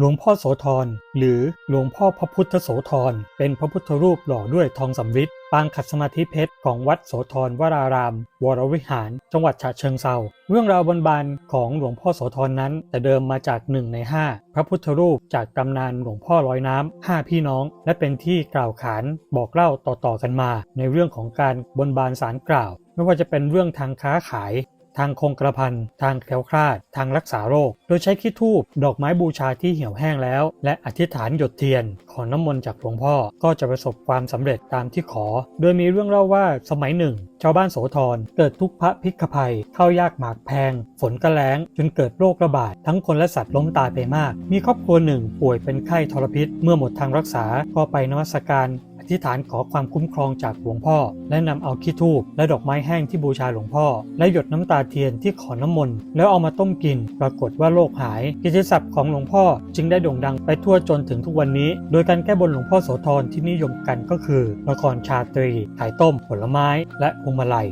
หลวงพ่อโสธรหรือหลวงพ่อพระพุทธโสธรเป็นพระพุทธรูปหล่อด้วยทองสำริดปางขัดสมาธิเพชรของวัดโสธรวราราม วรวิหาร จังหวัดฉะเชิงเซาเรื่องราวบนบานของหลวงพ่อโสธรนั้น แต่เดิมมาจากหนึ่งในห้าพระพุทธรูปจากตำนานหลวงพ่อลอยน้ำห้าพี่น้อง และเป็นที่กล่าวขานบอกเล่าต่อๆกันมา ในเรื่องของการบนบานสารกล่าว ไม่ว่าจะเป็นเรื่องทางค้าขาย ทางคงกระพันทางแคล้วคลาด ทางรักษาโรค โดยใช้ขี้ทูบดอกไม้บูชาที่เหี่ยวแห้งแล้ว และอธิษฐานหยดเทียน ขอน้ำมนต์จากหลวงพ่อก็จะประสบความสำเร็จตามที่ขอ โดยมีเรื่องเล่าว่าสมัยหนึ่ง ชาวบ้านโสธรเกิดทุกพระพิกภัยเข้ายากหมากแพง ฝนกระแล้งจนเกิดโรคระบาดทั้งคนและสัตว์ล้มตายไปมาก มีครอบครัวหนึ่งป่วยเป็นไข้ทรพิษ เมื่อหมดทางรักษาก็ไปนมัสการ อธิษฐานขอความคุ้มครองจากหลวงพ่อ และนำเอาขี้ทูบและดอกไม้แห้งที่บูชาหลวงพ่อ และหยดน้ำตาเทียนที่ขอน้ำมนต์แล้วเอามาต้มกิน ปรากฏว่าโรคหาย กิจศัพท์ของหลวงพ่อจึงได้โด่งดังไปทั่วจนถึงทุกวันนี้ โดยการแก้บนหลวงพ่อโสธรที่นิยมกันก็คือละครชาตรีไข่ต้ม ผลไม้ และพวงมาลัย